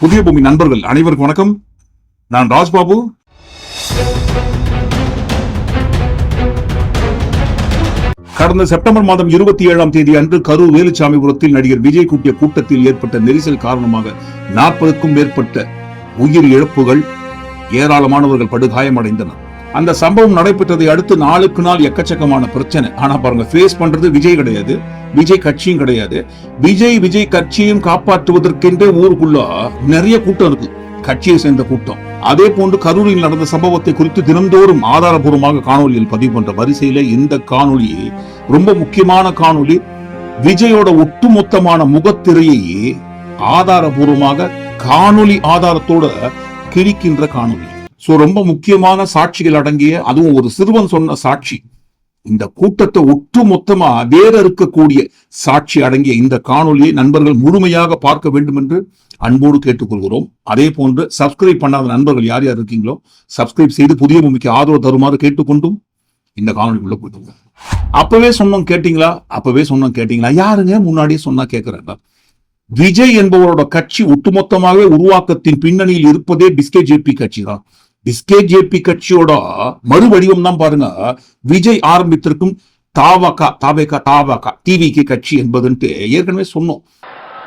புதிய பூமி நண்பர்கள் அனைவருக்கும் வணக்கம். நான் ராஜ்பாபு. கடந்த செப்டம்பர் மாதம் இருபத்தி ஏழாம் தேதி அன்று கரூர் வேலுச்சாமிபுரத்தில் நடிகர் விஜய் கூட்டிய கூட்டத்தில் ஏற்பட்ட நெரிசல் காரணமாக நாற்பதுக்கும் மேற்பட்ட உயிர் இழப்புகள் ஏராளமானவர்கள் படுகாயமடைந்தனர். அந்த சம்பவம் நடைபெற்றதை அடுத்து நாளுக்கு நாள் எக்கச்சக்கமான பிரச்சனை. ஆனா பாருங்க ஃபேஸ் பண்றது விஜய் கிடையாது. விஜய் கட்சியும் கிடையாது. விஜய் விஜய் கட்சியும் காப்பாற்றுவதற்கென்றே ஊருக்குள்ள நிறைய கூட்டம் இருக்கு. கட்சியை சேர்ந்த கூட்டம். அதே போன்று கரூரில் நடந்த சம்பவத்தை குறித்து தினந்தோறும் ஆதாரபூர்வமாக காணொலியில் பதிவு பண்ற வரிசையில இந்த காணொலி ரொம்ப முக்கியமான காணொலி விஜயோட ஒட்டுமொத்தமான முகத்திரையை ஆதாரபூர்வமாக காணொலி ஆதாரத்தோட கிழிக்கின்ற காணொலி சோ ரொம்ப முக்கியமான சாட்சிகள் அடங்கிய அதுவும் ஒரு சிறுவன் சொன்ன சாட்சி. இந்த கூட்டத்தை ஒட்டு மொத்தமா வேற இருக்கக்கூடிய சாட்சி அடங்கிய இந்த காணொலியை நண்பர்கள் முழுமையாக பார்க்க வேண்டும் என்று அன்போடு கேட்டுக்கொள்கிறோம். அதே போன்று சப்ஸ்கிரைப் பண்ணாத நண்பர்கள் யார் யார் இருக்கீங்களோ சப்ஸ்கிரைப் செய்து புதிய பூமிக்கு ஆதரவு தருமாறு கேட்டுக்கொண்டும் இந்த காணொலிக்குள்ள போயிட்டு அப்பவே சொன்னோம் கேட்டீங்களா? அப்பவே சொன்னோம் கேட்டீங்களா? யாருங்க முன்னாடியே சொன்னா கேட்கிறாங்க விஜய் என்பவரோட கட்சி ஒட்டுமொத்தமாகவே உருவாக்கத்தின் பின்னணியில் இருப்பதே பிஸ்கே ஜேபி கட்சி தான். எஸ்கேஜேபி கட்சியோட மறுவடிவம் தான் பாருங்க. விஜய் ஆரம்பித்திருக்கும் தாவகா தாவேகா தாவகா டிவிக்கு கட்சி என்பதுன்ட்டு ஏற்கனவே சொன்னோம்.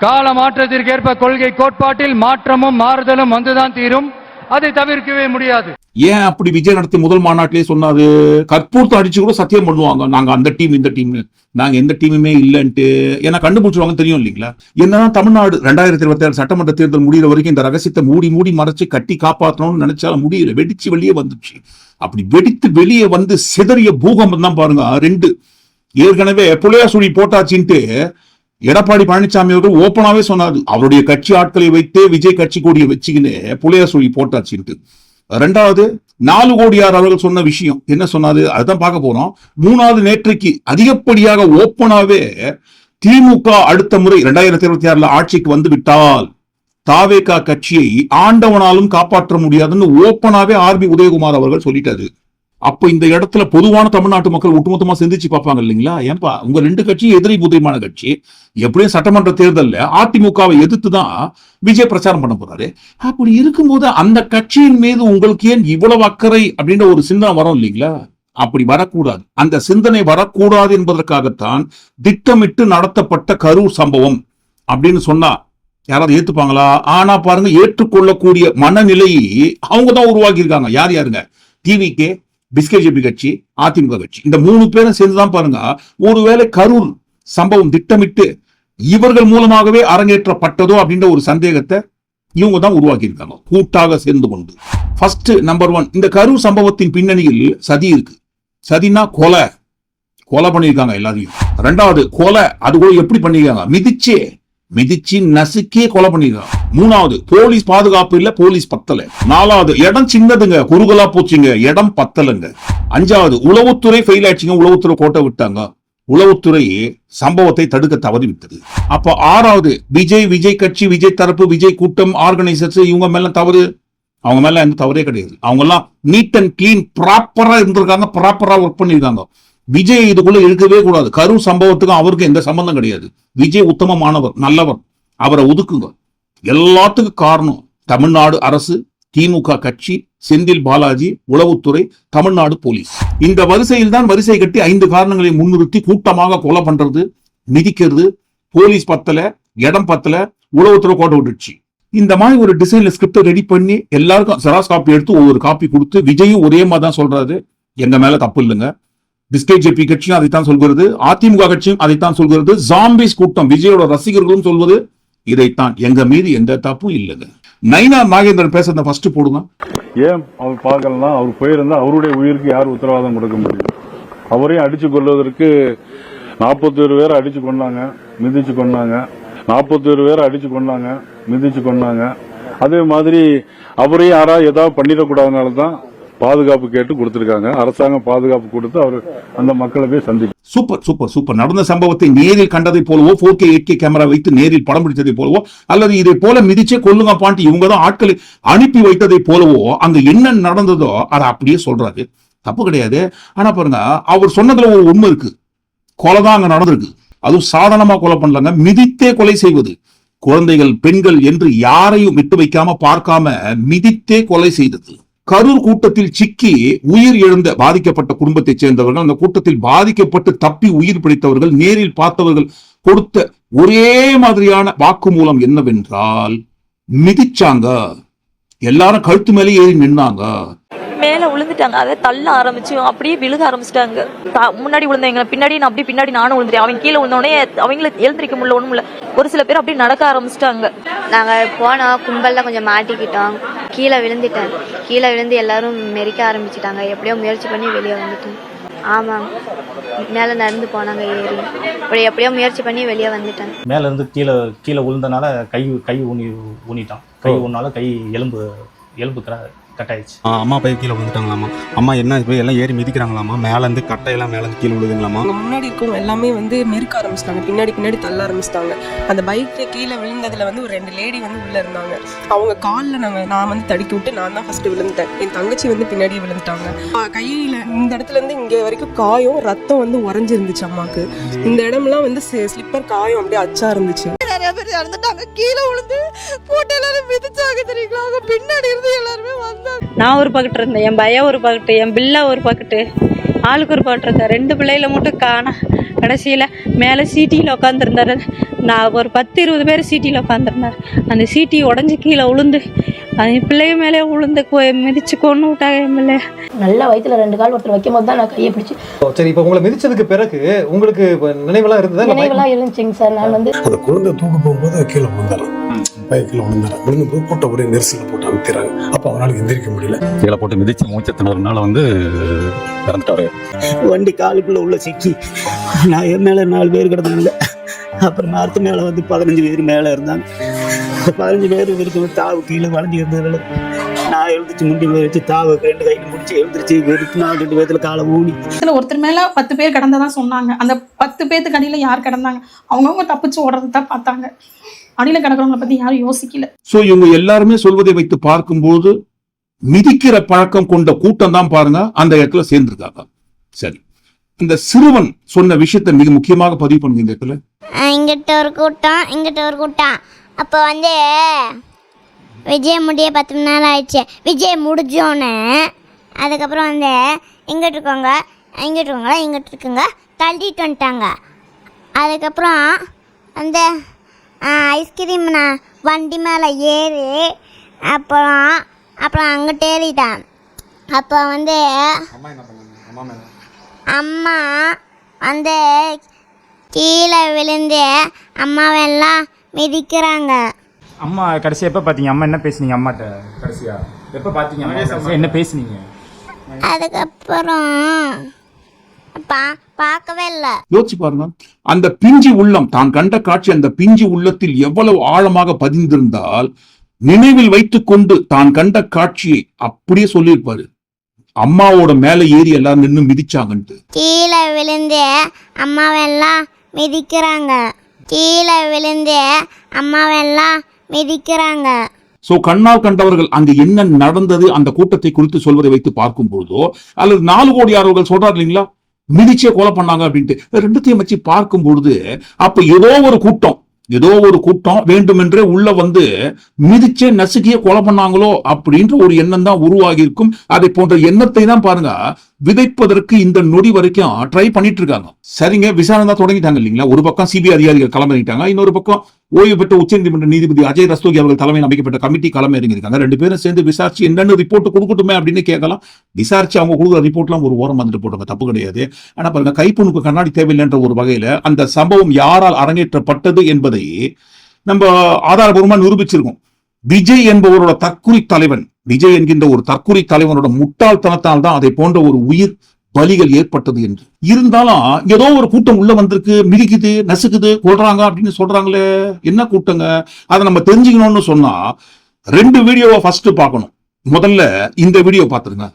கால மாற்றத்திற்கேற்ப கொள்கை கோட்பாட்டில் மாற்றமும் மாறுதலும் வந்துதான் தீரும். அதை தவிர்க்கவே முடியாது. ஏன் அப்படி விஜய் நடத்தி முதல் மாநாட்டிலே சொன்னாரு? கற்பூர்த்தம் அடிச்சு கூட சத்தியம் பண்ணுவாங்க. நாங்க அந்த டீம் இந்த டீம் நாங்க எந்த டீமுமே இல்லைன்ட்டு. ஏன்னா கண்டுபிடிச்சிருவாங்க தெரியும் இல்லைங்களா? என்னதான் தமிழ்நாடு ரெண்டாயிரத்தி இருபத்தி ஆறு சட்டமன்ற தேர்தல் முடிகிற வரைக்கும் இந்த ரகசியத்தை மூடி மூடி மறைச்சு கட்டி காப்பாற்றணும்னு நினைச்சாலும் முடியல. வெடிச்சு வெளியே வந்துச்சு அப்படி வெடித்து வெளியே வந்து சிதறிய பூகம்பம் தான் பாருங்க. ரெண்டு. ஏற்கனவே புலையா சுழி போட்டாச்சுன்ட்டு எடப்பாடி பழனிசாமி அவர்கள் ஓப்பனாவே சொன்னாரு. அவருடைய கட்சி ஆட்களை வைத்தே விஜய் கட்சி கோடியை வச்சுக்கின்னு புலையார் சொல்லி போட்டாச்சுன்ட்டு ரெண்டாவது நாலு கோடியார் அவர்கள் சொன்ன விஷயம். என்ன சொன்னாரு? அதுதான் பார்க்க போறோம். மூணாவது நேற்றைக்கு அதிகப்படியாக ஓப்பனாவே திமுக அடுத்த முறை இரண்டாயிரத்தி இருபத்தி ஆறுல ஆட்சிக்கு வந்து விட்டால் தாவேகா கட்சியை ஆண்டவனாலும் காப்பாற்ற முடியாதுன்னு ஓப்பனாவே ஆர் பி உதயகுமார் அவர்கள் சொல்லிட்டாரு. அப்ப இந்த இடத்துல பொதுவான தமிழ்நாட்டு மக்கள் ஒட்டுமொத்தமா சிந்திச்சு பார்ப்பாங்க இல்லைங்களா? ஏன்பா உங்க ரெண்டு கட்சியும் எதிரி புதியமான கட்சி. எப்படியும் சட்டமன்ற தேர்தல்ல அதிமுகவை எதிர்த்து தான் விஜய் பிரச்சாரம் பண்ண போறாரு. அப்படி இருக்கும்போது அந்த கட்சியின் மீது உங்களுக்கு ஏன் இவ்வளவு அக்கறை அப்படின்ற ஒரு சிந்தனை வரும் இல்லைங்களா? அப்படி வரக்கூடாது. அந்த சிந்தனை வரக்கூடாது என்பதற்காகத்தான் திட்டமிட்டு நடத்தப்பட்ட கரூர் சம்பவம் அப்படின்னு சொன்னா யாராவது ஏத்துப்பாங்களா? ஆனா பாருங்க ஏற்றுக்கொள்ளக்கூடிய மனநிலையை அவங்க தான் உருவாக்கி இருக்காங்க யார் யாருங்க? டிவிக்கே பிஸ்கேஜிபி கட்சி அதிமுக கட்சி. இந்த மூணு பேரும் சேர்ந்துதான் பாருங்க ஒருவேளை கரூர் சம்பவம் திட்டமிட்டு இவர்கள் மூலமாகவே அரங்கேற்றப்பட்டதோ அப்படின்ற ஒரு சந்தேகத்தை இவங்க தான் உருவாக்கி இருக்காங்க கூட்டாக சேர்ந்து கொண்டு. ஃபர்ஸ்ட் நம்பர் ஒன் இந்த கரூர் சம்பவத்தின் பின்னணியில் சதி இருக்கு. சதினா கொலை. கொலை பண்ணியிருக்காங்க எல்லாரையும். ரெண்டாவது கொலை அது கூட எப்படி பண்ணிருக்காங்க மிதிச்சே மிதிச்சு நசுக்கே கொலை பண்ணிருக்காங்க மூணாவது போலீஸ் பாதுகாப்பு இல்ல போலீஸ் பத்தல. நாலாவது இடம் சின்னதுங்க குறுகலா போச்சுங்க இடம் பத்தலைங்க. அஞ்சாவது உளவுத்துறை ஃபெயில் ஆயிடுச்சுங்க உளவுத்துறை கோட்டை விட்டாங்க. உளவுத்துறை சம்பவத்தை தடுக்க தவறிவிட்டது அப்ப ஆறாவது விஜய் விஜய் கட்சி விஜய் தரப்பு விஜய் கூட்டம் ஆர்கனைசர்ஸ் இவங்க மேல தவறு? அவங்க மேல எந்த தவறே கிடையாது. அவங்க எல்லாம் நீட் அண்ட் கிளீன் ப்ராப்பரா இருந்திருக்காங்க ப்ராப்பரா ஒர்க் பண்ணிருக்காங்க. விஜய் இதுக்குள்ள இருக்கவே கூடாது. கரூர் சம்பவத்துக்கும் அவருக்கும் எந்த சம்பந்தம் கிடையாது. விஜய் உத்தமமானவர் நல்லவர். அவரை ஒதுக்குங்க. எல்லாத்துக்கும் காரணம் தமிழ்நாடு அரசு திமுக கட்சி செந்தில் பாலாஜி உளவுத்துறை தமிழ்நாடு போலீஸ். இந்த வரிசையில் தான் வரிசை கட்டி ஐந்து காரணங்களை முன்னிறுத்தி கூட்டமாக கொலை பண்றது மிதிக்கிறது போலீஸ் பத்தல இடம் பத்தல உளவுத்துறை கோட்டை விட்டுடுச்சு. இந்த மாதிரி ஒரு டிசைன்ல ஸ்கிரிப்ட் ரெடி பண்ணி எல்லாருக்கும் செராஸ் காப்பி எடுத்து ஒவ்வொரு காப்பி கொடுத்து விஜயும் ஒரே மாதிரி தான் சொல்றாரு. எங்க மேல தப்பு இல்லைங்க. பிஸ்கே ஜேபி கட்சியும் அதைத்தான் சொல்கிறது. அதிமுக கட்சியும் அதைத்தான் சொல்கிறது. ஜாம்பிஸ் கூட்டம் விஜயோட ரசிகர்களும் சொல்வது இதைத்தான். எங்க மீது எந்த தப்பும் இல்லைங்க. நைனா நாகேந்திரன் பேசுறத ஃபர்ஸ்ட் போடுங்க. ஏன் அவர் பார்க்கலாம் அவர் போயிருந்தா அவருடைய உயிருக்கு யார் உத்தரவாதம் கொடுக்க முடியும்? அவரையும் அடிச்சு கொள்வதற்கு நாற்பத்தொரு பேரை அடிச்சு கொண்டாங்க மிதிச்சு கொண்டாங்க நாற்பத்தொரு பேரை அடிச்சு கொண்டாங்க மிதிச்சு கொண்டாங்க அதே மாதிரி அவரையும் யாராவது ஏதாவது பண்ணிடக்கூடாதனால தான் பாதுகாப்பு கேட்டு கொடுத்திருக்காங்க. அரசாங்கம் பாதுகாப்பு கொடுத்து அவர் அந்த மக்களை போய் சந்திக்க சூப்பர் சூப்பர் சூப்பர். நடந்த சம்பவத்தை நேரில் கண்டதை போலவோ four K eight K camera வைத்து நேரில் படம் பிடித்ததை போலவோ அல்லது இதை போல மிதிச்சே கொல்லுங்க பாண்டி இவங்க தான் ஆட்களை அனுப்பி வைத்ததை போலவோ அங்க என்ன நடந்ததோ அதை அப்படியே சொல்றாரு. தப்பு கிடையாது. ஆனா பாருங்க அவர் சொன்னதுல ஒரு உண்மை இருக்கு. கொலை தான் அங்க நடந்திருக்கு. அதுவும் சாதாரணமா கொலை பண்ணலங்க. மிதித்தே கொலை செய்வது. குழந்தைகள் பெண்கள் என்று யாரையும் விட்டு வைக்காம பார்க்காம மிதித்தே கொலை செய்தது. கரூர் கூட்டத்தில் சிக்கி உயிர் இழந்த பாதிக்கப்பட்ட குடும்பத்தைச் சேர்ந்தவர்கள் அந்த கூட்டத்தில் பாதிக்கப்பட்டு தப்பி உயிர் பிடித்தவர்கள் நேரில் பார்த்தவர்கள் கொடுத்த ஒரே மாதிரியான வாக்குமூலம் என்னவென்றால் மிதிச்சாங்க. எல்லாரும் கழுத்து மேலே ஏறி நின்னாங்க. மேல விழுந்துட்டாங்க அதை தள்ள ஆரம்பிச்சு அப்படியே விழுக ஆரம்பிச்சிட்டாங்க. முன்னாடி விழுந்தவங்க பின்னாடி நான் அப்படியே பின்னாடி நானும் விழுந்துட்டேன் அவங்க கீழே விழுந்தோடனே அவங்கள எழுந்திரிக்க முடியல ஒண்ணும் இல்ல ஒரு சில பேர் அப்படியே நடக்க ஆரம்பிச்சிட்டாங்க. நாங்கள் போனோம் கும்பலில் கொஞ்சம் மாட்டிக்கிட்டோம். கீழே விழுந்துட்டேன். கீழே விழுந்து எல்லாரும் மெரிக்க ஆரம்பிச்சிட்டாங்க. எப்படியோ முயற்சி பண்ணி வெளியே வந்துட்டேன் ஆமாம் மேலே நடந்து போனாங்க ஏறி. அப்படி எப்படியோ முயற்சி பண்ணி வெளியே வந்துட்டேன். மேல இருந்து கீழே கீழே விழுந்தனால கை கை ஊனி ஊனிட்டான். கை ஊனால கை எலும்பு எலும்பு கர- கட் ஆயிடுச்சு ஆ, அம்மா போய் கீழே விழுந்துட்டாங்களாமா அம்மா என்ன போய் எல்லாம் ஏறி மிதிக்கிறாங்களாமா மேலேருந்து கட்டையெல்லாம் மேலேருந்து கீழே விழுதுங்களாமா அவங்க முன்னாடி இருக்கவங்க எல்லாமே வந்து நெருக்க ஆரம்பிச்சிட்டாங்க. பின்னாடி பின்னாடி தள்ள ஆரம்பிச்சிட்டாங்க. அந்த பைக்கு கீழே விழுந்ததுல வந்து ஒரு ரெண்டு லேடி வந்து உள்ள இருந்தாங்க. அவங்க காலில் நாங்கள் நான் வந்து தடுக்கி விட்டு நான் தான் ஃபர்ஸ்ட் விழுந்துட்டேன். என் தங்கச்சி வந்து பின்னாடி விழுந்துட்டாங்க. கையில இந்த இடத்துல இருந்து இங்கே வரைக்கும் காயம் ரத்தம் வந்து உறைஞ்சிருந்துச்சு அம்மாக்கு. இந்த இடம்லாம் வந்து ஸ்லிப்பர் காயம் அப்படியே அச்சா இருந்துச்சு. நிறைய பேர் இறந்துட்டாங்க. கீழே விழுந்து போட்டு எல்லாரும் மிதிச்சாங்க தெரியுங்களா? அவங்க பின்னாடி இருந்து எல்லாருமே வந்தாங்க. நான் ஒரு பக்கெட் இருந்தேன். என் பையன் ஒரு பக்கெட்டு என் பிள்ளை ஒரு பக்கெட்டு. ஆளுக்கு ஒரு இருந்தேன் ரெண்டு பிள்ளைகளை மட்டும் காண. கடைசியில் மேலே சீட்டியில் உட்காந்துருந்தாரு நான் ஒரு பத்து இருபது பேர் சீட்டியில் உட்காந்துருந்தார் அந்த சீட்டி உடஞ்சி கீழே உளுந்து. அது என் பிள்ளைய மேலே உளுந்து கொ- மிதிச்சு கொண்டு விட்டாங்க பிள்ளைய. நல்லா வயித்துல ரெண்டு கால் ஒருத்தர் வைக்கும் போது தான் நான் கையை பிடிச்சி சரி இப்போ உங்களை மிதிச்சதுக்கு பிறகு உங்களுக்கு இப்ப நினைவெல்லாம் இருந்ததா? பயமா- இருந்துச்சுங்க சார். நான் வந்து அந்த குழந்தை தூக்க போகும்போது கீழே விழுந்தாராம் பைக் கீழே விழுந்தாராம் விழுந்து கூட்ட ஒரே நெரிசலில் போட்டு அமுத்திடுறாங்க அப்போ அவரால் எந்திரிக்க முடியல. கீழே போட்டு மிதிச்சு மூச்சு திணறனால வந்து இறந்துட்டாரு. வண்டி காலுக்குள்ள உள்ள சிக்கி. நான் என் மேல நாலு பேர் கிடந்தாங்க. அப்புறம் மரத்து மேல வந்து பதினஞ்சு பேர் மேல இருந்தாங்க. பதினஞ்சு பேர் இருக்கு தாவு கீழே வளைஞ்சு இருந்ததுனால நான் எழுந்திரிச்சு முண்டி வச்சு தாவு ரெண்டு கையில முடிச்சு எழுந்திரிச்சு வெறுப்பு நான் ரெண்டு பேர்த்துல காலை ஊனி. இதுல ஒருத்தர் மேல பத்து பேர் கடந்ததா சொன்னாங்க. அந்த பத்து பேத்துக்கு அடியில யார் கிடந்தாங்க? அவங்கவுங்க தப்பிச்சு ஓடுறது தான் பார்த்தாங்க. அடியில கிடக்குறவங்கள பத்தி யாரும் யோசிக்கல. சோ இவங்க எல்லாருமே சொல்வதை வைத்து பார்க்கும்போது மிதிக்கிற பழக்கம் கொண்ட கூட்டம் தான் பாருங்க அந்த இடத்துல சேர்ந்திருக்காங்க. சரி. இந்த சிறுவன் சொன்ன விஷயத்தை மிக முக்கியமாக பதிவு பண்ணுங்க இந்த இடத்துல. இங்கிட்ட ஒரு கூட்டம் இங்கிட்ட ஒரு கூட்டம். அப்போ வந்து விஜய் முடிய பத்து மணி நேரம் ஆயிடுச்சு. விஜய் முடிஞ்சோன்னே அதுக்கப்புறம் வந்து இங்கிட்டு இருக்கவங்க இங்கிட்டு இருக்கவங்க இங்கிட்டு இருக்குங்க தள்ளிட்டு வந்துட்டாங்க. அதுக்கப்புறம் அந்த ஐஸ்கிரீம் நான் வண்டி மேலே ஏறி அப்புறம் அப்புறம் அங்கிட்ட ஏறிட்டேன். அப்போ வந்து அம்மா வந்து கீழே விழுந்து அம்மாவெல்லாம் மிதிக்கிறாங்க. அம்மா கடைசியா எப்ப பாத்தீங்க? அம்மா என்ன பேசுனீங்க அம்மாட்ட? கடைசியா? எப்ப பாத்தீங்க அம்மா? கடைசியா என்ன பேசுனீங்க? அதுக்கப்புறம் பா பார்க்கவே இல்லை. யோசிச்சு பாருங்க. அந்த பிஞ்சு உள்ளம் தான் கண்ட காட்சி அந்த பிஞ்சு உள்ளத்தில் எவ்வளவு ஆழமாக பதிந்திருந்தால் நினைவில் வைத்துக்கொண்டு தான் கண்ட காட்சியை அப்படியே சொல்லியிருப்பாரு. அம்மாவோட மேல ஏறி எல்லாரும் நின்னு மிதிச்சாங்கன்ட்டு. கீழே விழுந்து அம்மாவெல்லாம் மிதிக்கிறாங்க. கீழே விழுந்து அம்மாவெல்லாம் மிதிக்கிறாங்க. சோ கண்ணால் கண்டவர்கள் அங்கு என்ன நடந்தது அந்த கூட்டத்தை குறித்து சொல்வதை வைத்து பார்க்கும் பொழுதோ அல்லது நாலு கோடி அவர்கள் சொல்றாரு இல்லைங்களா? மிதிச்சே கொலை பண்ணாங்க அப்படின்ட்டு. ரெண்டுத்தையும் வச்சு பார்க்கும் பொழுது அப்ப ஏதோ ஒரு கூட்டம் ஏதோ ஒரு கூட்டம் வேண்டுமென்றே உள்ள வந்து மிதிச்சே நசுக்கியே கொலை பண்ணாங்களோ அப்படின்ற ஒரு எண்ணம் தான் உருவாகி இருக்கும். அதை போன்ற எண்ணத்தை தான் பாருங்க விதைப்பதற்கு இந்த நொடி வரைக்கும் ட்ரை பண்ணிட்டு இருக்காங்க சரிங்க விசாரணை தான் தொடங்கிட்டாங்க இல்லைங்களா? ஒரு பக்கம் சிபிஐ அதிகாரிகள் களமிறங்கிட்டாங்க இன்னொரு பக்கம் ஓய்வு பெற்ற உச்சநீதிமன்ற நீதிபதி அஜய் ரஸ்தோகி அவர்கள் தலைமையில் அமைக்கப்பட்ட கமிட்டி களமிறங்கியிருக்காங்க. ரெண்டு பேரும் சேர்ந்து விசாரிச்சு என்னென்ன ரிப்போர்ட் கொடுக்கட்டுமே அப்படின்னு கேட்கலாம். விசாரிச்சு அவங்க கொடுக்குற ரிப்போர்ட்லாம் ஒரு ஓரம் வந்துட்டு போட்டாங்க தப்பு கிடையாது. ஆனா பாருங்க கைப்புணுக்கு கண்ணாடி தேவையில்லைன்ற ஒரு வகையில அந்த சம்பவம் யாரால் அரங்கேற்றப்பட்டது என்பதை நம்ம ஆதாரபூர்வமா நிரூபிச்சிருக்கோம். விஜய் என்பவரோட தற்குறி தலைவன் விஜய் என்கின்ற ஒரு தற்குறி தலைவனோட முட்டாள்தனத்தால் தான் அதை போன்ற ஒரு உயிர் பலிகள் ஏற்பட்டது என்று. இருந்தாலும் ஏதோ ஒரு கூட்டம் உள்ள வந்திருக்கு மிதிக்குது நசுக்குது கொள்றாங்க அப்படின்னு சொல்றாங்களே என்ன கூட்டங்க? அதை நம்ம தெரிஞ்சுக்கணும்னு சொன்னா ரெண்டு வீடியோவை ஃபர்ஸ்ட் பார்க்கணும். முதல்ல இந்த வீடியோ பார்த்துருங்க.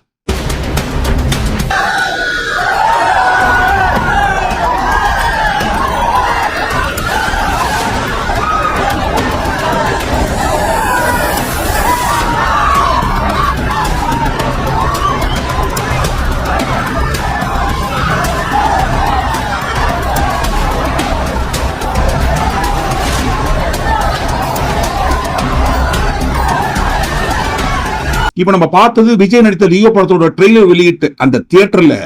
இப்ப நம்ம பார்த்தது விஜய் நடித்த லியோ படத்தோட ட்ரெய்லர் வெளியிட்டு அந்த தியேட்டர்ல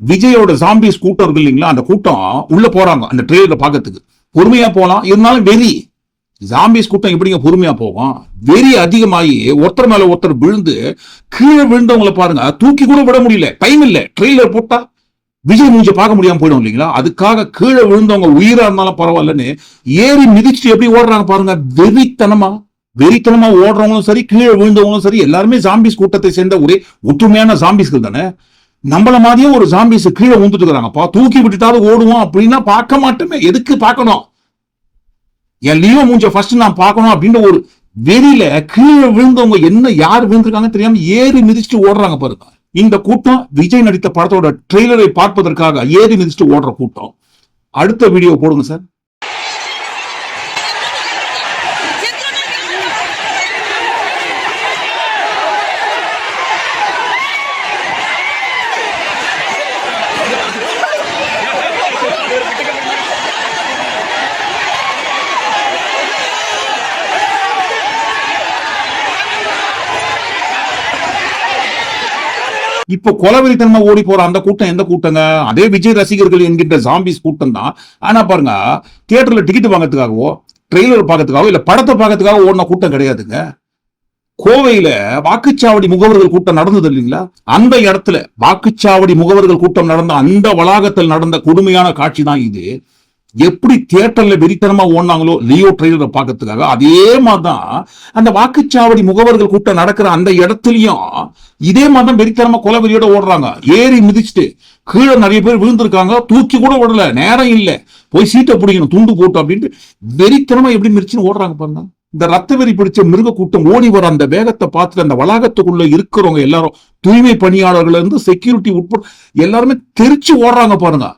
விஜயோட ஜாம்பிஸ் கூட்டம் இருக்கு இல்லைங்களா அந்த கூட்டம் உள்ள போறாங்க அந்த ட்ரெய்லரை பார்க்கறதுக்கு. பொறுமையா போகலாம் இருந்தாலும் வெறி. ஜாம்பிஸ் கூட்டம் எப்படிங்க பொறுமையா போகும்? வெறி அதிகமாகி ஒருத்தர் மேல ஒருத்தர் விழுந்து கீழே விழுந்தவங்கள பாருங்க தூக்கி கூட விட முடியல டைம் இல்லை. ட்ரெய்லர் போட்டா விஜய் மூஞ்ச பார்க்க முடியாம போயிடும் இல்லைங்களா? அதுக்காக கீழே விழுந்தவங்க உயிரா இருந்தாலும் பரவாயில்லன்னு ஏறி மிதிச்சுட்டு எப்படி ஓடுறாங்க பாருங்க வெறித்தனமா. வெறித்தனமா ஓடுறவங்களும் சரி கீழே விழுந்தவங்களும் சரி எல்லாருமே ஜாம்பிஸ் கூட்டத்தை சேர்ந்த ஒரே ஒற்றுமையான ஜாம்பிஸ்கள் தானே? நம்மள மாதிரியே ஒரு ஜாம்பிஸ் கீழே விழுந்துட்டு இருக்கிறாங்கப்பா தூக்கி விட்டுட்டாவது ஓடுவோம் அப்படின்னா பார்க்க மாட்டோமே. எதுக்கு பார்க்கணும்? என் லியோ மூஞ்ச ஃபர்ஸ்ட் நான் பார்க்கணும் அப்படின்ற ஒரு வெறியில கீழே விழுந்தவங்க என்ன யார் விழுந்திருக்காங்க தெரியாம ஏறி மிதிச்சுட்டு ஓடுறாங்க பாருங்க. இந்த கூட்டம் விஜய் நடித்த படத்தோட ட்ரெய்லரை பார்ப்பதற்காக ஏறி மிதிச்சுட்டு ஓடுற கூட்டம். அடுத்த வீடியோ போடுங்க சார். இப்ப கொலவெறித்தனமா ஓடி போற அந்த கூட்டம் எந்த கூட்டங்க? அதே விஜய் ரசிகர்கள் என்கின்ற ஜாம்பிஸ் கூட்டம் தான் ஆனா பாருங்க தியேட்டர்ல டிக்கெட் வாங்கறதுக்காகவோ ட்ரெய்லர் பார்க்கறதுக்காகவோ இல்ல படத்தை பார்க்கறதுக்காக ஓடின கூட்டம் கிடையாதுங்க. கோவையில வாக்குச்சாவடி முகவர்கள் கூட்டம் நடந்தது இல்லைங்களா? அந்த இடத்துல வாக்குச்சாவடி முகவர்கள் கூட்டம் நடந்த அந்த வளாகத்தில் நடந்த கொடுமையான காட்சி தான் இது. எப்படி தியேட்டர்ல வெறித்தனமா ஓடினாங்களோ லியோ ட்ரெய்லரை பார்க்கறதுக்காக அதே மாதிரிதான் அந்த வாக்குச்சாவடி முகவர்கள் கூட்டம் நடக்கிற அந்த இடத்துலயும் இதே மாதிரி தான் வெறித்தனமா கொலவெறியோட ஓடுறாங்க. ஏறி மிதிச்சுட்டு கீழே நிறைய பேர் விழுந்திருக்காங்க. தூக்கி கூட விடல நேரம் இல்லை. போய் சீட்டை பிடிக்கணும் துண்டு போட்டு அப்படின்ட்டு வெறித்தனமா எப்படி மிதிச்சுன்னு ஓடுறாங்க பாருங்க. இந்த ரத்த வெறி பிடிச்ச மிருக கூட்டம் ஓடி வர அந்த வேகத்தை பார்த்துட்டு அந்த வளாகத்துக்குள்ள இருக்கிறவங்க எல்லாரும் தூய்மை பணியாளர்கள்ல இருந்து செக்யூரிட்டி உட்பட எல்லாருமே தெரிச்சு ஓடுறாங்க பாருங்க.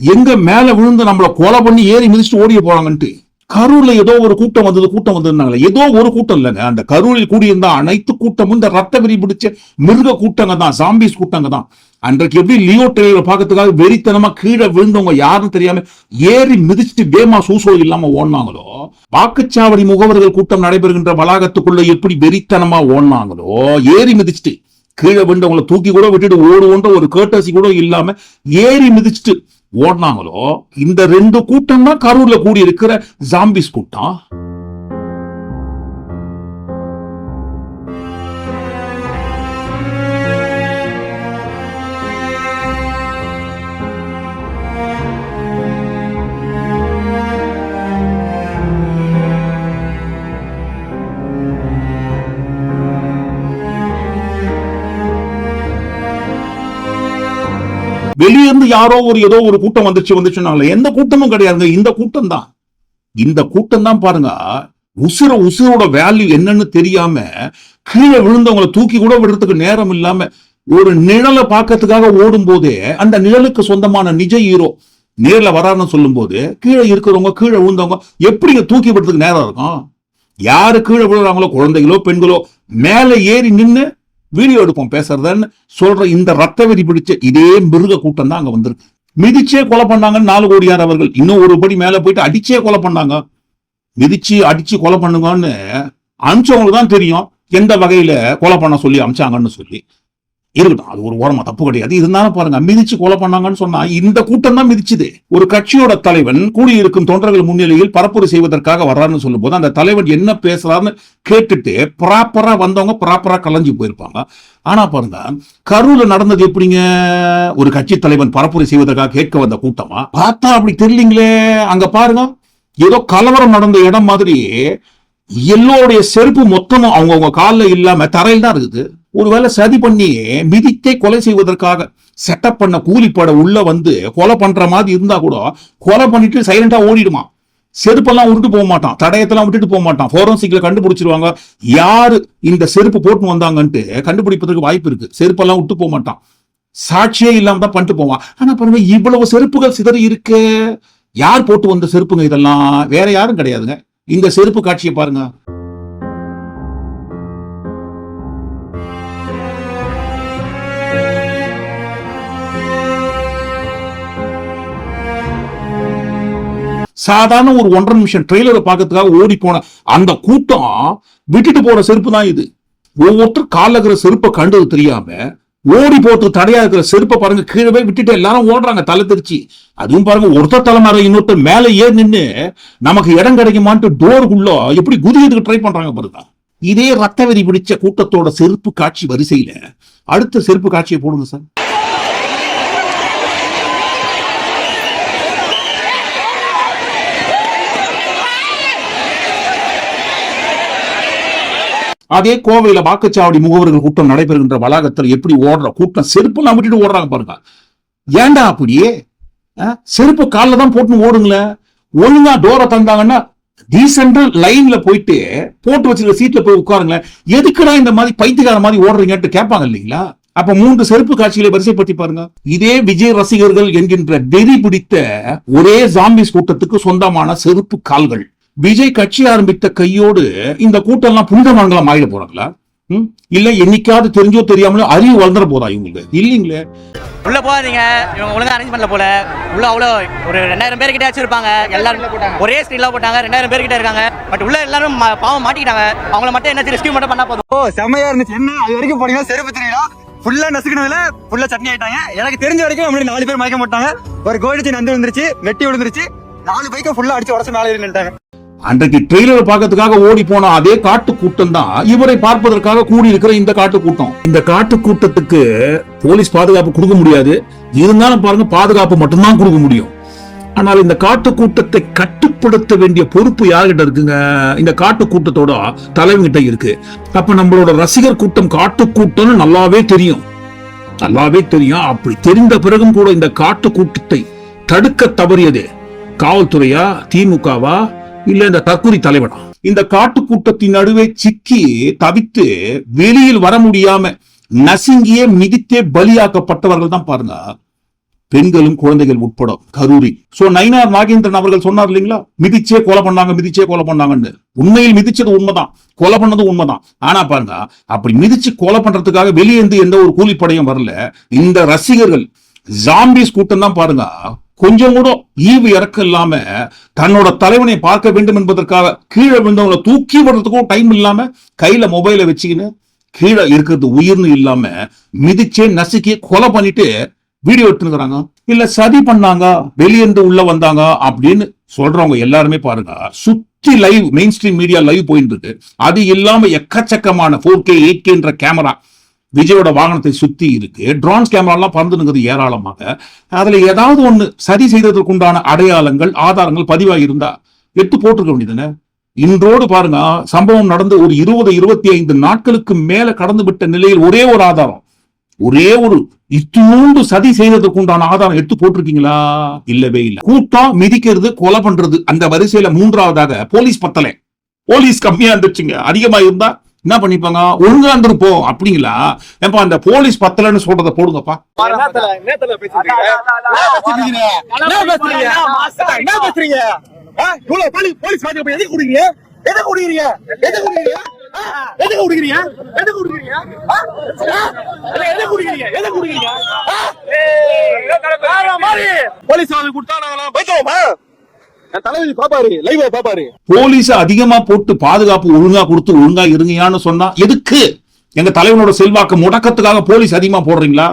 எங்க மேல விழுந்து நம்மள கொலை பண்ணி ஏறி மிதிச்சுட்டு ஓடிய போறாங்கன்ட்டு கரூர்ல ஏதோ ஒரு கூட்டம் வந்தது கூட்டம் வந்ததுனால ஏதோ ஒரு கூட்டம் இல்லைங்க. அந்த கரூரில் கூடியிருந்த அனைத்து கூட்டமும் இந்த ரத்த வெறி பிடிச்ச மிருக கூட்டங்க தான் சாம்பிஸ் கூட்டங்க தான். அன்றைக்கு எப்படி லியோ டெய்லரை பார்க்கறதுக்காக வெறித்தனமா கீழே விழுந்தவங்க யாருன்னு தெரியாம ஏறி மிதிச்சுட்டு வேமா சூசோ இல்லாம ஓடினாங்களோ வாக்குச்சாவடி முகவர்கள் கூட்டம் நடைபெறுகின்ற வளாகத்துக்குள்ள எப்படி வெறித்தனமா ஓடினாங்களோ ஏறி மிதிச்சுட்டு கீழே விழுந்தவங்களை தூக்கி கூட விட்டுட்டு ஓடுவோன்ற ஒரு கேட்டசி கூட இல்லாம ஏறி மிதிச்சுட்டு ஓடினாங்களோ இந்த ரெண்டு கூட்டம் தான் கரூர்ல கூடி இருக்கிற ஜாம்பிஸ் கூட்டம். யாரோ ஒரு ஏதோ ஒரு கூட்டம் வந்துச்சு வந்துச்சுனால எந்த கூட்டமும் கிடையாதுங்க. இந்த கூட்டம் தான் இந்த கூட்டம் தான் பாருங்க. உசுர உசுரோட வேல்யூ என்னன்னு தெரியாம கீழே விழுந்தவங்களை தூக்கி கூட விடுறதுக்கு நேரம் இல்லாம ஒரு நிழலை பார்க்கறதுக்காக ஓடும் போதே அந்த நிழலுக்கு சொந்தமான நிஜ ஹீரோ நேர்ல வராருன்னு சொல்லும் போது கீழே இருக்கிறவங்க கீழே விழுந்தவங்க எப்படிங்க தூக்கி விடுறதுக்கு நேரம் இருக்கும்? யாரு கீழே விழுறாங்களோ? குழந்தைகளோ பெண்களோ மேல ஏறி நின்னு வீடியோ எடுப்போம் பேசுறதுன்னு சொல்ற இந்த ரத்த வெறி பிடிச்ச இதே மிருக கூட்டம் தான் அங்க வந்திருக்கு. மிதிச்சே கொலை பண்ணாங்கன்னு நாலு கோடியார் அவர்கள் இன்னும் ஒரு படி மேல போயிட்டு அடிச்சே கொலை பண்ணாங்க. மிதிச்சு அடிச்சு கொலை பண்ணுங்கன்னு அனுப்பிச்சவங்களுக்கு தான் தெரியும் எந்த வகையில கொலை பண்ண சொல்லி அமிச்சாங்கன்னு சொல்லி. இருக்கட்டும். அது ஒரு ஓரமா தப்பு கிடையாது. இருந்தாலும் பாருங்க மிதிச்சு கொலை பண்ணாங்கன்னு சொன்னா இந்த கூட்டம் தான் மிதிச்சுது. ஒரு கட்சியோட தலைவன் கூடியிருக்கும் தொண்டர்கள் முன்னிலையில் பரப்புரை செய்வதற்காக வர்றாருன்னு சொல்லும் போது அந்த தலைவன் என்ன பேசுறாருன்னு கேட்டுட்டு ப்ராப்பரா வந்தவங்க ப்ராப்பரா கலைஞ்சு போயிருப்பாங்க. ஆனா பாருங்க கரூர்ல நடந்தது எப்படிங்க? ஒரு கட்சி தலைவன் பரப்புரை செய்வதற்காக கேட்க வந்த கூட்டமா? பார்த்தா அப்படி தெரியலீங்களே. அங்க பாருங்க ஏதோ கலவரம் நடந்த இடம் மாதிரி எல்லோருடைய செருப்பு மொத்தமும் அவங்கவுங்க காலில் இல்லாம தரையில் தான் இருக்குது. ஒருவேளை சதி பண்ணி மிதித்தே கொலை செய்வதற்காக செட்டப் பண்ண கூலிப்படை உள்ள வந்து கொலை பண்ற மாதிரி இருந்தா கூட கொலை பண்ணிட்டு சைலண்டா ஓடிடுமா? செருப்பெல்லாம் உருட்டு போக மாட்டான். தடயத்தெல்லாம் விட்டுட்டு போக மாட்டான். ஃபோரன்சிக்ல கண்டுபிடிச்சிருவாங்க. யாரு இந்த செருப்பு போட்டு வந்தாங்கன்ட்டு கண்டுபிடிப்பதற்கு வாய்ப்பு இருக்கு. செருப்பெல்லாம் விட்டு போக மாட்டான். சாட்சியே இல்லாம தான் பண்ணிட்டு போவான். ஆனா பாருங்க இவ்வளவு செருப்புகள் சிதறி இருக்கு. யார் போட்டு வந்த செருப்புங்க இதெல்லாம்? வேற யாரும் கிடையாதுங்க. இந்த செருப்பு காட்சியை பாருங்க. சாதாரண ஒரு ஒன்றரை நிமிஷம் ட்ரெய்லரை பார்க்கறதுக்காக ஓடி போன அந்த கூட்டம் விட்டுட்டு போற செருப்பு தான் இது. ஒவ்வொருத்தர் காலில் இருக்கிற செருப்பை கண்டது தெரியாம ஓடி போட்டு தடையா இருக்கிற செருப்பை பாருங்க கீழே போய் விட்டுட்டு எல்லாரும் ஓடுறாங்க தலை தெரிச்சு. அதுவும் பாருங்க ஒருத்தர் தலைமறை இன்னொருத்தர் மேலே ஏறி நின்று நமக்கு இடம் கிடைக்குமான்ட்டு டோருக்குள்ள எப்படி குதிக்கிறதுக்கு ட்ரை பண்றாங்க பாருங்க. இதே ரத்த வெறி பிடிச்ச கூட்டத்தோட செருப்பு காட்சி வரிசையில அடுத்த செருப்பு காட்சியை போடுங்க சார். அதே கோவையில வாக்குச்சாவடி முகவர்கள் கூட்டம் நடைபெறுகின்ற வளாகத்தில் எப்படி ஓடுற கூட்டம் செருப்பெல்லாம் விட்டுட்டு ஓடுறாங்க பாருங்க. ஏண்டா அப்படியே செருப்பு காலில் தான் போட்டுன்னு ஓடுங்களேன் ஒழுங்கா டோரை தந்தாங்கன்னா டீசென்டா லைன்ல போயிட்டு போட்டு வச்சிருக்க சீட்ல போய் உட்காருங்களேன். எதுக்குடா இந்த மாதிரி பைத்தியக்கார மாதிரி ஓடுறீங்கன்ட்டு கேட்பாங்க இல்லைங்களா? அப்ப மூன்று செருப்பு காட்சிகளை வரிசைப்படுத்தி பாருங்க. இதே விஜய் ரசிகர்கள் என்கின்ற வெறி பிடித்த ஒரே ஜாம்பிஸ் கூட்டத்துக்கு சொந்தமான செருப்பு கால்கள். விஜய் கட்சி ஆரம்பித்த கையோடு இந்த கூட்டம் எல்லாம் புனிதமானங்களா ஆயிட போறாங்களா? ம்? இல்ல என்னைக்காவது தெரிஞ்சோ தெரியாமலோ அறிவு வளர்ந்துட போதா இவங்களுக்கு? இல்லைங்களே. உள்ள போகாதீங்க. இவங்க ஒழுங்கா அரேஞ்ச் பண்ணல போல. உள்ள அவ்வளோ ஒரு ரெண்டாயிரம் பேர் கிட்ட வச்சிருப்பாங்க எல்லாரும் ஒரே ஸ்க்ரீன்ல போட்டாங்க. ரெண்டாயிரம் பேர் கிட்ட இருக்காங்க. பட் உள்ள எல்லாரும் ம- பாவம் மாட்டிக்கிட்டாங்க. அவங்கள மட்டும் என்ன ரெஸ்கியூ மட்டும் பண்ணா போதும். ஓ செம்மையா இருந்துச்சு. என்ன? அது வரைக்கும் போனீங்க செருப்பு தெரியல ஃபுல்லா நசுக்கினதுல ஃபுல்லா சட்னி ஆயிட்டாங்க. எனக்கு தெரிஞ்ச வரைக்கும் அப்படி நாலு பேர் மயக்க மாட்டாங்க ஒரு கோல்டு செயின் வந்து விழுந்துருச்சு வெட்டி விழுந்துருச்சு. நாலு பைக்கை ஃபுல்லா அடிச்சு உடச்சு மேலே ஏறி நின்னுட்டாங்க. அன்றைக்கு ட்ரெய்லர் பார்க்கறதுக்காக ஓடி போன அதே காட்டு கூட்டம் தான் இவரை பார்ப்பதற்காக கூடி இருக்கிற இந்த காட்டு கூட்டம் இந்த காட்டு கூட்டத்துக்கு போலீஸ் பாதுகாப்பு கொடுக்க முடியாது. இருந்தாலும் பாருங்க பாதுகாப்பு மட்டும்தான் கொடுக்க முடியும். ஆனால் இந்த காட்டு கூட்டத்தை கட்டுப்படுத்த வேண்டிய பொறுப்பு யார்கிட்ட இருக்குங்க? இந்த காட்டு கூட்டத்தோட தலைவங்கிட்ட இருக்கு. அப்ப நம்மளோட ரசிகர் கூட்டம் காட்டு கூட்டம்னு நல்லாவே தெரியும். நல்லாவே தெரியும். அப்படி தெரிந்த பிறகும் கூட இந்த காட்டு கூட்டத்தை தடுக்க தவறியது. காவல்துறையா திமுகவா இல்ல இந்த தற்கொலை தலைவனா? இந்த காட்டு கூட்டத்தின் நடுவே சிக்கி தவித்து வெளியில் வர முடியாம நசுங்கியே மிதித்தே பலியாக்கப்பட்டவர்கள் தான் பாருங்க. பெண்களும் குழந்தைகள் உட்பட கரூரி. சோ நயினார் நாகேந்திரன் அவர்கள் சொன்னார் இல்லைங்களா? மிதிச்சே கொலை பண்ணாங்க மிதிச்சே கொலை பண்ணாங்கன்னு. உண்மையில் மிதிச்சது உண்மைதான். கொலை பண்ணது உண்மைதான். ஆனா பாருங்க அப்படி மிதிச்சு கொலை பண்றதுக்காக வெளியே இருந்து எந்த ஒரு கூலிப்படையும் வரல. இந்த ரசிகர்கள் ஜாம்பிஸ் கூட்டம் தான் பாருங்க கொஞ்சம் கூட ஈவு இறக்கம் இல்லாம தன்னோட தலைவனை பார்க்க வேண்டும் என்பதற்காக கீழே விழுந்தவங்களை தூக்கி விடுறதுக்கும் டைம் இல்லாம கையில மொபைலை வச்சுக்கின்னு கீழே இருக்கிறது உயிர்னு இல்லாம மிதிச்சே நசுக்கி கொலை பண்ணிட்டு வீடியோ எடுத்துக்கிறாங்க இல்ல சதி பண்ணாங்க வெளியேந்து உள்ள வந்தாங்க அப்படின்னு சொல்றவங்க எல்லாருமே பாருங்க சுத்தி live main stream media live போயிட்டு இருக்கு அது இல்லாம எக்கச்சக்கமான ஃபோர் கே எயிட் கேன்ற கேமரா விஜயோட வாகனத்தை சுத்தி இருக்கு. ட்ரோன்ஸ் கேமராலாம் பறந்துனுங்கிறது ஏராளமாக. அதுல ஏதாவது ஒண்ணு சதி செய்ததற்கு உண்டான அடையாளங்கள் ஆதாரங்கள் பதிவாகி இருந்தா எடுத்து போட்டிருக்க வேண்டியதுன்னு இன்றோடு பாருங்க சம்பவம் நடந்து ஒரு இருபது இருபத்தி ஐந்து நாட்களுக்கு மேல கடந்து விட்ட நிலையில் ஒரே ஒரு ஆதாரம். ஒரே ஒரு இத்தூண்டு சதி செய்ததற்குண்டான ஆதாரம் எடுத்து போட்டிருக்கீங்களா? இல்லவே இல்லை. கூட்டம் மிதிக்கிறது கொலை பண்றது அந்த வரிசையில மூன்றாவதாக போலீஸ் பத்தலை. போலீஸ் கம்மியா இருந்துச்சுங்க. அதிகமா இருந்தா என்ன பண்ணிப்பாங்க? ஒழுங்கா இருந்திருப்போம் அப்படிங்களா? ஏப்பா அந்த போலீஸ் பத்தலைன்னு சொல்றத போடுங்கப்பா. போலீஸ் கொடுத்தா பயத்துவோமா என் தலைவி பாப்பாரு லைவ் பாப்பாரு. போலீஸ் அதிகமா போட்டு பாதுகாப்பு ஒழுங்கா கொடுத்து ஒழுங்கா இருங்கயான்னு சொன்னா எதுக்கு? எங்க தலைவனோட செல்வாக்கு முடக்கத்துக்காக போலீஸ் அதிகமா போடுறீங்களா?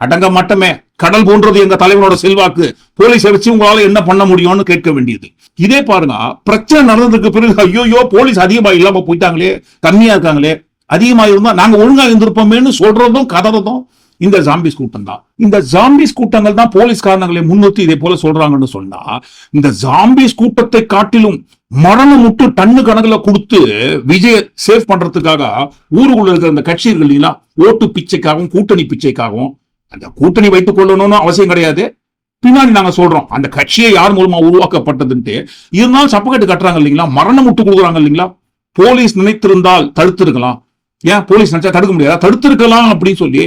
அடங்க மட்டுமே. கடல் போன்றது எங்க தலைவனோட செல்வாக்கு. போலீஸை வச்சு உங்களால என்ன பண்ண முடியும்னு கேட்க வேண்டியது. இதே பாருங்க பிரச்சனை நடந்ததுக்கு பிறகு ஐயோயோ போலீஸ் அதிகமா இல்லாம போயிட்டாங்களே கம்மியா இருக்காங்களே அதிகமா இருந்தா நாங்க ஒழுங்கா இருந்திருப்போமேன்னு சொல்றதும் கதறதும் இந்த ஜாம்பிஸ் கூட்டம் தான் இந்த ஜாம்பிஸ் கூட்டங்கள் தான் போலீஸ் காரணங்களை முன்னிறுத்தி இதே போல சொல்றாங்கன்னு சொன்னா இந்த ஜாம்பிஸ் கூட்டத்தை காட்டிலும் மரணம் முட்டு டன்னு கணக்குல கொடுத்து விஜய சேவ் பண்றதுக்காக ஊருக்குள்ள இருக்கிற அந்த கட்சிகள் இல்லைங்களா ஓட்டு பிச்சைக்காகவும் கூட்டணி பிச்சைக்காகவும் அந்த கூட்டணி வைத்துக் கொள்ளணும்னு அவசியம் கிடையாது. பின்னாடி நாங்க சொல்றோம் அந்த கட்சியை யார் மூலமா உருவாக்கப்பட்டதுன்ட்டு. இருந்தாலும் சப்பக்கட்டு கட்டுறாங்க இல்லைங்களா மரணம் முட்டு கொடுக்குறாங்க இல்லைங்களா? போலீஸ் நினைத்திருந்தால் தடுத்திருக்கலாம். ஏன்? போலீஸ் நினைச்சா தடுக்க முடியாதா? தடுத்திருக்கலாம் அப்படின்னு சொல்லி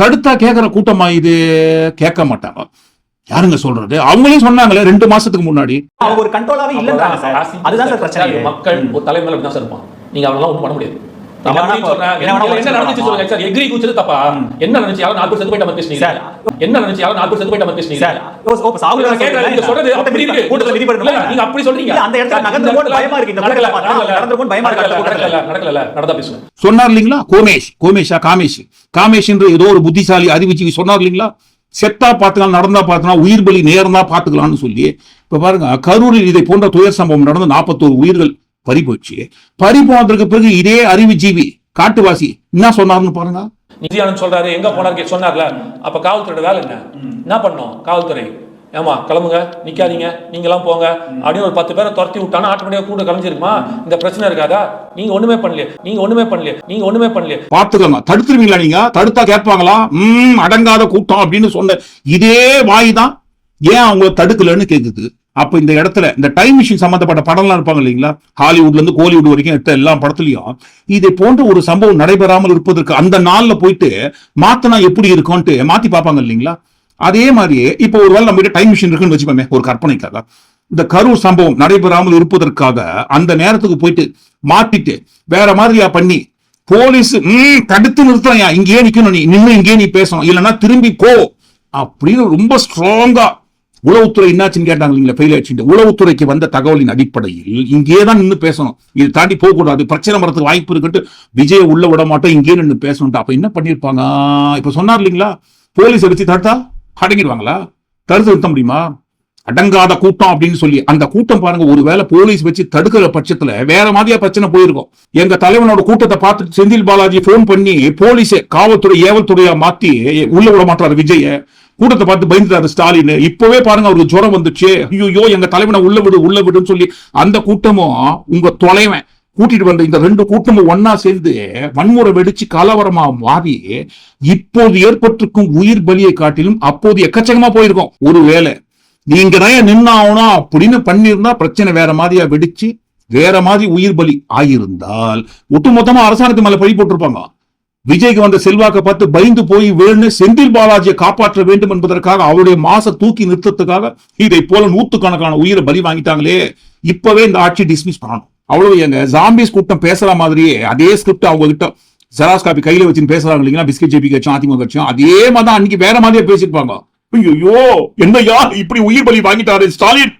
தடுத்தா கேட்கிற கூட்டமா இது? கேட்க மாட்டாங்க. யாருங்க சொல்றது? அவங்களே சொன்னாங்களே ரெண்டு மாசத்துக்கு முன்னாடி. அவங்க ஒரு கண்ட்ரோலாவே இல்லைன்றாங்க சார். அதுதான் சார் பிரச்சனை மக்கள் ஒரு தலைமையில அப்படி தான் சார் இருப்பான் நீங்க அவங்களாம் ஒன்றும் பண்ண முடியாது. என்ன நடந்துச்சு? சொல்லுங்க. சார் எக்ரி குச்சது தப்பா? என்ன நடந்துச்சு? யாரும் நாலு பேர் செத்து போயிட்ட மாதிரி பேசுனீங்க சார். என்ன நடந்துச்சு? யாரும் நாலு பேர் செத்து போயிட்ட மாதிரி பேசுனீங்க சார் ஓ, ஓ, சாகுல நான் கேட்கறேன், நீங்க சொல்றது அப்படி இருக்கு. கூட்டத்தில் விதி இல்ல, நீங்க அப்படி சொல்றீங்க. இல்ல, அந்த இடத்துல நகர்ந்து போன்னு பயமா இருக்கு. இந்த நடக்கல, கூட்டத்துல பார்த்தா. நடக்கல, நடந்து போன்னு பயமா இருக்கு. அந்த நடக்கல, கூட்டத்துல. நடக்கல, நடக்கல, நடந்தா பேசுங்க சொன்னார் இல்லைங்களா கோமேஷ் கோமேஷா காமேஷ்? காமேஷ் என்று ஏதோ ஒரு புத்திசாலி அறிவிச்சு சொன்னார் இல்லைங்களா செத்தா பார்த்துக்கலாம் நடந்தா பார்த்துக்கலாம் உயிர் பலி நேர்ந்தா பார்த்துக்கலாம்னு சொல்லி. இப்ப பாருங்க கரூரில் இதை போன்ற துயர் சம்பவம் நடந்து நாற்பத்தோரு உயிர்கள் பறி போச்சு பறி பிறகு இதே அறிவுஜீவி காட்டுவாசி என்ன சொன்னார்னு பாருங்க. நிதியானந்த் சொல்றாரு எங்க போனாரு? சொன்னார்ல. அப்ப காவல்துறையோட வேலை என்ன? என்ன பண்ணோம்? காவல்துறை. ஏமா கிளம்புங்க நிக்காதீங்க நீங்களாம் போங்க அப்படின்னு ஒரு பத்து பேரை துரத்தி விட்டானா ஆட்டோமேட்டிக்கா கூட கலைஞ்சிருக்குமா? இந்த பிரச்சனை இருக்காதா? நீங்க ஒண்ணுமே பண்ணலையே நீங்க ஒண்ணுமே பண்ணலையே நீங்க ஒண்ணுமே பண்ணலையே. பார்த்துக்கோங்க தடுத்துருவீங்களா நீங்க? தடுத்தா கேட்பாங்களா? ம் அடங்காத கூட்டம் அப்படின்னு சொன்ன இதே வாய் தான் ஏன் அவங்கள தடுக்கலன்னு கேக்குது. அப்ப இந்த இடத்துல இந்த டைம் மிஷின் சம்பந்தப்பட்ட படம்லாம் இருப்பாங்க இல்லைங்களா? ஹாலிவுட்ல இருந்து கோலிவுட் வரைக்கும் எடுத்த எல்லா படத்துலயும் இதை போன்ற ஒரு சம்பவம் நடைபெறாமல் இருப்பதற்கு அந்த நாள்ல போயிட்டு மாத்தினா எப்படி இருக்கும்ட்டு மாத்தி பார்ப்பாங்க இல்லைங்களா? அதே மாதிரியே இப்போ ஒரு வேலை நம்மகிட்ட டைம் மிஷின் இருக்குன்னு வச்சுப்போமே ஒரு கற்பனைக்காக. இந்த கரூர் சம்பவம் நடைபெறாமல் இருப்பதற்காக அந்த நேரத்துக்கு போயிட்டு மாத்திட்டு வேற மாதிரியா பண்ணி போலீஸ் ம் தடுத்து நிறுத்தலையா இங்கேயே நிக்கணும் நீ. நின்று இங்கேயே நீ பேசணும். இல்லைன்னா திரும்பி போ. அப்படின்னு ரொம்ப ஸ்ட்ராங்கா உளவுத்துறை என்னாச்சுன்னு கேட்டாங்க இல்லைங்களா ஃபெயில் உளவுத்துறைக்கு வந்த தகவலின் அடிப்படையில் இங்கே தான் நின்று பேசணும். இது தாண்டி போகக்கூடாது. பிரச்சனை வரதுக்கு வாய்ப்பு இருக்குன்ட்டு விஜய உள்ள விட மாட்டோம் இங்கே நின்று பேசணும்ட்டு. அப்போ என்ன பண்ணியிருப்பாங்க? இப்போ சொன்னார் இல்லைங்களா? போலீஸ் வச்சு தடுத்தா? அடங்கிடுவாங்களா? தடுத்து நிறுத்த முடியுமா? அடங்காத கூட்டம் அப்படின்னு சொல்லி அந்த கூட்டம் பாருங்க ஒருவேளை போலீஸ் வச்சு தடுக்கிற பட்சத்துல வேற மாதிரியா பிரச்சனை போயிருக்கும். எங்க தலைவனோட கூட்டத்தை பார்த்துட்டு செந்தில் பாலாஜி போன் பண்ணி போலீஸை காவல்துறை ஏவல்துறையா மாத்தி உள்ள விட மாட்டாரு விஜய கூட்டத்தை பார்த்து பயந்துட்டாரு ஸ்டாலின். இப்பவே பாருங்க அவருக்கு ஜுரம் வந்துச்சு ஐயோ எங்க தலைவனை உள்ள விடு உள்ள விடுன்னு சொல்லி அந்த கூட்டமும் உங்க தொலைவன் கூட்டிட்டு வந்த இந்த ரெண்டு கூட்டமும் ஒன்னா சேர்ந்து வன்முறை வெடிச்சு கலவரமா மாறி இப்போது ஏற்பட்டிருக்கும் உயிர் பலியை காட்டிலும் அப்போது எக்கச்சக்கமா போயிருக்கும். ஒருவேளை நீங்க தான் நின்னாகணும் அப்படின்னு பண்ணியிருந்தா பிரச்சனை வேற மாதிரியா வெடிச்சு வேற மாதிரி உயிர் பலி ஆகியிருந்தால் ஒட்டுமொத்தமா அரசாங்கத்து மேல பழி போட்டிருப்பாங்க. விஜய்க்கு வந்த செல்வாக்க பார்த்து பயந்து போய் வேணும்னு செந்தில் பாலாஜியை காப்பாற்ற வேண்டும் என்பதற்காக அவருடைய மாச தூக்கி நிறுத்தத்துக்காக இதை போல நூத்துக்கணக்கான உயிரை பலி வாங்கிட்டாங்களே. இப்பவே இந்த ஆட்சி டிஸ்மிஸ் பண்ணணும். அவ்வளவு எங்க ஜாம்பிஸ் கூட்டம் பேசுற மாதிரியே அதே ஸ்கிரிப்ட் அவங்க கிட்ட ஜெராஸ் காப்பி கையில வச்சு பேசுறாங்க இல்லைங்களா? பிஸ்கட் ஜேபி கட்சியும் அதிமுக கட்சியும் அதே மாதிரி தான் அன்னைக்கு வேற மாதிரியே பேசியிருப்பாங்க. ஐயோ என்னையா இப்படி உயிர் பலி வாங்கிட்டாரு? ஸ்டாலின்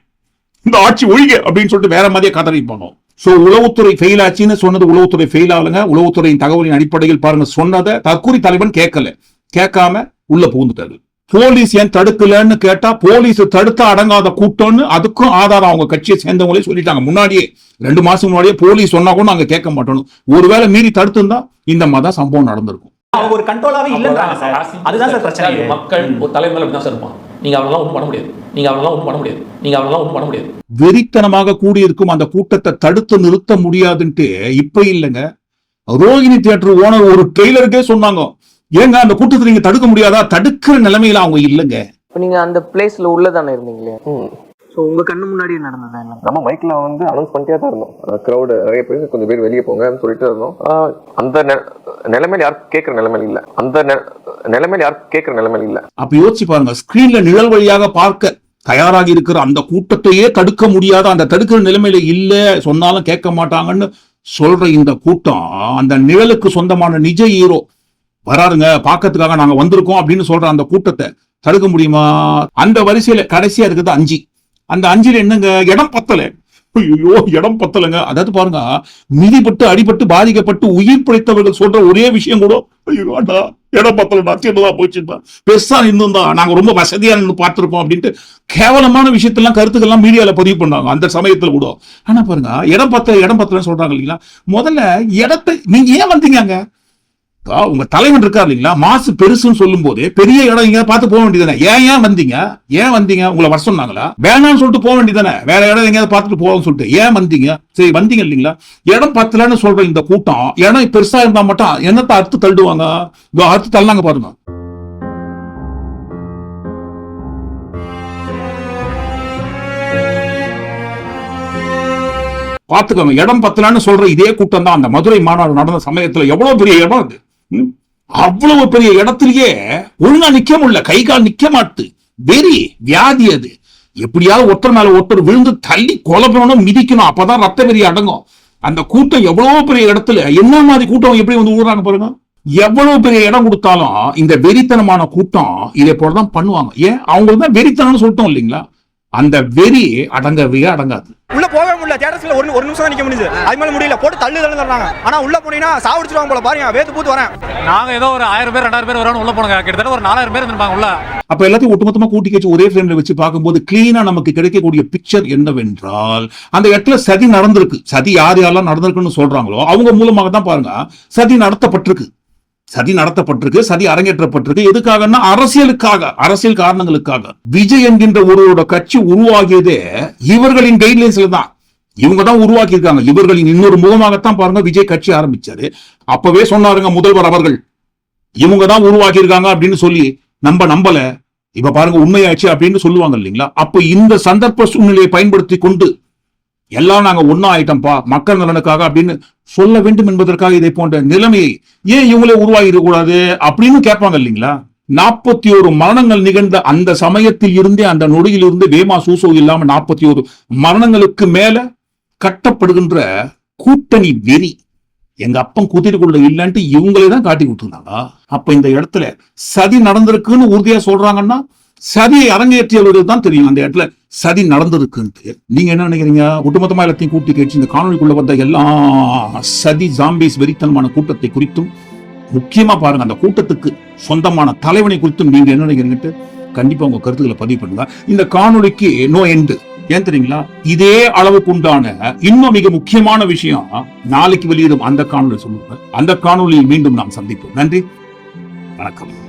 இந்த ஆட்சி ஒழிக அப்படின்னு சொல்லிட்டு வேற மாதிரியே கதறிப்பாங்க சோ உளவுத்துறை ஃபெயில் ஆச்சுன்னு சொன்னது உளவுத்துறை ஃபெயில் ஆகலங்க உளவுத்துறையின் தகவலின் அடிப்படையில் பாருங்க சொன்னதை தற்கூரி தலைவன் கேட்கல. கேட்காம உள்ள புகுந்துட்டாரு. போலீஸ் ஏன் தடுக்கலன்னு கேட்டா போலீஸ் தடுத்தா அடங்காத கூட்டம்னு அதுக்கும் ஆதாரம் அவங்க கட்சியை சேர்ந்தவங்களே சொல்லிட்டாங்க. முன்னாடியே ரெண்டு மாசம் முன்னாடியே போலீஸ் சொன்னா கூட நாங்க கேட்க மாட்டோம். ஒருவேளை மீறி தடுத்துருந்தா இந்த மாதிரி தான் சம்பவம் நடந்திருக்கும். அவங்க ஒரு கண்ட்ரோலாவே இல்லன்றாங்க சார். அதுதான் சார் பிரச்சனை. மக்கள் ஒரு தலைவர் மேல இப்படிதான் சார் இருப்பான் நீங்க அவங்களாம் ஒண்ணும் பண்ண முடியாது. நீங்க அவங்களாம் ஒண்ணும் பண்ண முடியாது. நீங்க அவங்களாம் ஒண்ணும் பண்ண முடியாது. வெறித்தனமாக கூடியிருக்கும் அந்த கூட்டத்தை தடுத்து நிறுத்த முடியாதுன்ட்டு இப்ப இல்லைங்க. ரோகிணி தியேட்டர் ஓனர் ஒரு ட்ரெய்லருக்கே சொன்னாங்க ஏங்க அந்த கூட்டத்தை நீங்க தடுக்க முடியாதா? தடுக்கிற நிலைமையில அவங்க இல்லைங்க. இப்போ நீங்க அந்த பிளேஸ்ல உள்ள தானே இருந்தீங்களே ஸோ உங்க கண்ணு முன்னாடி நடந்ததா எல்லாம் நம்ம மைக்ல வந்து அனௌன்ஸ் பண்ணிட்டே தான் இருந்தோம். க்ரௌடு நிறைய பேர் கொஞ்சம் பேர் வெளியே போங்கன்னு சொல்லிட்டு இருந்தோம். அந்த நிலைமையில யாரும் கேட்குற நிலைமையில இல்ல. அந்த நிலைமையில யாரும் கேட்குற நிலைமையில இல்ல. அப்ப யோசிச்சு பாருங்க ஸ்கிரீன்ல நிழல் வழியாக பார்க்க தயாராகி இருக்கிற அந்த கூட்டத்தையே தடுக்க முடியாத அந்த தடுக்கிற நிலைமையில இல்ல சொன்னாலும் கேட்க மாட்டாங்கன்னு சொல்ற இந்த கூட்டம் அந்த நிழலுக்கு சொந்தமான நிஜ ஹீரோ வராருங்க பார்க்கறதுக்காக நாங்க வந்திருக்கோம் அப்படின்னு சொல்ற அந்த கூட்டத்தை தடுக்க முடியுமா? அந்த வரிசையில கடைசியா இருக்குது அஞ்சு. அந்த அஞ்சுல என்னங்க? இடம் பத்தலை. ஐயோ இடம் பத்தலைங்க. அதாவது பாருங்க மிதிப்பட்டு அடிபட்டு பாதிக்கப்பட்டு உயிர் பிழைத்தவர்கள் சொல்ற ஒரே விஷயம் கூட ஐயோ அடா இடம் பத்தலடா சின்னதா போச்சுப்பா பெருசா இருந்திருந்தா நாங்க ரொம்ப வசதியா நின்று பார்த்திருப்போம் அப்படின்ட்டு கேவலமான விஷயத்தெல்லாம் கருத்துக்கள்லாம் மீடியால பதிவு பண்ணாங்க அந்த சமயத்துல கூட. ஆனா பாருங்க இடம் பத்தல இடம் பத்தலன்னு சொல்றாங்க இல்லைங்களா? முதல்ல இடத்தை நீங்க ஏன் வந்தீங்க அங்க? உங்க தலைவன் இருக்கார் இல்லைங்களா? மாசு பெருசுன்னு சொல்லும் போது பெரிய இடம் எங்க பார்த்து போக வேண்டியதானே ஏன் ஏன் வந்தீங்க? ஏன் வந்தீங்க? உங்களை வர சொன்னாங்களா? வேணாம்னு சொல்லிட்டு போக வேண்டியதானே வேற இடம் எங்கேயாவது பார்த்துட்டு போவோம்னு சொல்லிட்டு. ஏன் வந்தீங்க? சரி வந்தீங்க இல்லைங்களா? இடம் பத்தலன்னு சொல்ற இந்த கூட்டம் இடம் பெருசா இருந்தா மட்டும் என்னத்தை அறுத்து தள்ளுவாங்க? அறுத்து தள்ளாங்க பாருங்க. பாத்துக்கோங்க இடம் பத்தலான்னு சொல்ற இதே கூட்டம் தான் அந்த மதுரை மாநாடு நடந்த சமயத்துல எவ்வளவு பெரிய இடம் அது? அவ்வளவு பெரிய இடத்திலேயே ஒழுங்கா நிக்க முடியல. கை கால் நிக்க மாட்டு வெறி வியாதி அது. எப்படியாவது ஒருத்தர் மேல ஒருத்தர் விழுந்து தள்ளி குழப்பணும் மிதிக்கணும். அப்பதான் ரத்த வெறி அடங்கும். அந்த கூட்டம் எவ்வளவு பெரிய இடத்துல என்ன மாதிரி கூட்டம் எப்படி வந்து ஊடுறாங்க பாருங்க? எவ்வளவு பெரிய இடம் கொடுத்தாலும் இந்த வெறித்தனமான கூட்டம் இதே போலதான் பண்ணுவாங்க. ஏன்? அவங்களுக்கு தான் வெறித்தனம்னு சொல்லிட்டோம் இல்லைங்களா? அந்த வெறி அடங்கவே அடங்காது. போகவே முடியல. தியேட்டர்ஸ்ல ஒரு ஒரு நிமிஷம் தான் நிக்க முடியுது அது மேல முடியல. போட்டு தள்ளு தள்ளு தள்ளுறாங்க ஆனா உள்ள போனீங்கன்னா சாவடிச்சிருவாங்க போல. பாருங்க வேத்து பூத்து வரேன். நாங்க ஏதோ ஒரு ஆயிரம் பேர் ரெண்டாயிரம் பேர் வரோம்னு உள்ள போனோங்க. கிட்டத்தட்ட ஒரு நாலாயிரம் பேர் இருந்திருப்பாங்க உள்ள. அப்ப எல்லாத்தையும் ஒட்டுமொத்தமா கூட்டி கழிச்சு ஒரே ஃப்ரேம்ல வச்சு பார்க்கும்போது கிளீனா நமக்கு கிடைக்கக்கூடிய பிக்சர் என்னவென்றால் அந்த இடத்துல சதி நடந்திருக்கு. சதி யார் யாரெல்லாம் நடந்திருக்குன்னு சொல்றாங்களோ அவங்க மூலமாக தான் பாருங்க. சதி நடத்தப்பட்டிருக்கு. சதி நடத்தப்பட்டிருக்கு சதி அரங்கேற்றப்பட்டிருக்கு. எதுக்காகன்னா அரசியலுக்காக அரசியல் காரணங்களுக்காக. விஜய் என்கின்ற ஒருவரோட கட்சி உருவாகியதே இவர்களின் கைட்லைன்ஸ்ல தான். இவங்க தான் உருவாக்கி இருக்காங்க இவர்களின் இன்னொரு முகமாகத்தான் பாருங்க விஜய் கட்சி ஆரம்பிச்சாரு. அப்பவே சொன்னாருங்க முதல்வர் அவர்கள். இவங்க தான் உருவாக்கி இருக்காங்க அப்படின்னு சொல்லி நம்ம நம்பல. இப்ப பாருங்க உண்மையாச்சு அப்படின்னு சொல்லுவாங்க இல்லைங்களா? அப்ப இந்த சந்தர்ப்ப சூழ்நிலையை பயன்படுத்தி கொண்டு எல்லாம் நாங்க ஒன்னா ஆயிட்டோம்ப்பா. மக்கள் நலனுக்காக அப்படின்னு சொல்ல வேண்டும் என்பதற்காக இதை போன்ற நிலைமையை ஏன் இவங்களே உருவாகி கூடாது அப்படின்னு கேட்பாங்க இல்லைங்களா? நாற்பத்தி ஒரு மரணங்கள் நிகழ்ந்த அந்த சமயத்தில் இருந்தே அந்த நொடியில் இருந்து வேமா சூசோ இல்லாம நாற்பத்தி ஒரு மரணங்களுக்கு மேல கட்டப்படுகின்ற கூட்டணி வெறி. எங்க அப்பன் குதிரைக்குள்ள இல்லைன்ட்டு இவங்களே தான் காட்டி கொடுத்துருந்தாங்களா அப்ப இந்த இடத்துல சதி நடந்திருக்குன்னு உறுதியா சொல்றாங்கன்னா சதி அரங்கேற்றியவர்கள் தான் தெரியும். அந்த இடத்துல சதி நடந்திருக்குன்ட்டு நீங்க என்ன நினைக்கிறீங்க? ஒட்டுமொத்தமா எல்லாத்தையும் கூட்டி கேட்டு இந்த காணொலிக்குள்ள வந்த எல்லா சதி ஜாம்பிஸ் வெறித்தனமான கூட்டத்தை குறித்தும் முக்கியமா பாருங்க அந்த கூட்டத்துக்கு சொந்தமான தலைவனை குறித்தும் நீங்க என்ன நினைக்கிறீங்கன்ட்டு கண்டிப்பா உங்க கருத்துக்களை பதிவு பண்ணுங்க. இந்த காணொளிக்கு நோ எண்டு ஏன் தெரியுங்களா? இதே அளவுக்கு உண்டான இன்னும் மிக முக்கியமான விஷயம் நாளைக்கு வெளியிடும் அந்த காணொலி சொல்லுங்க. அந்த காணொளியில் மீண்டும் நாம் சந்திப்போம். நன்றி. வணக்கம்.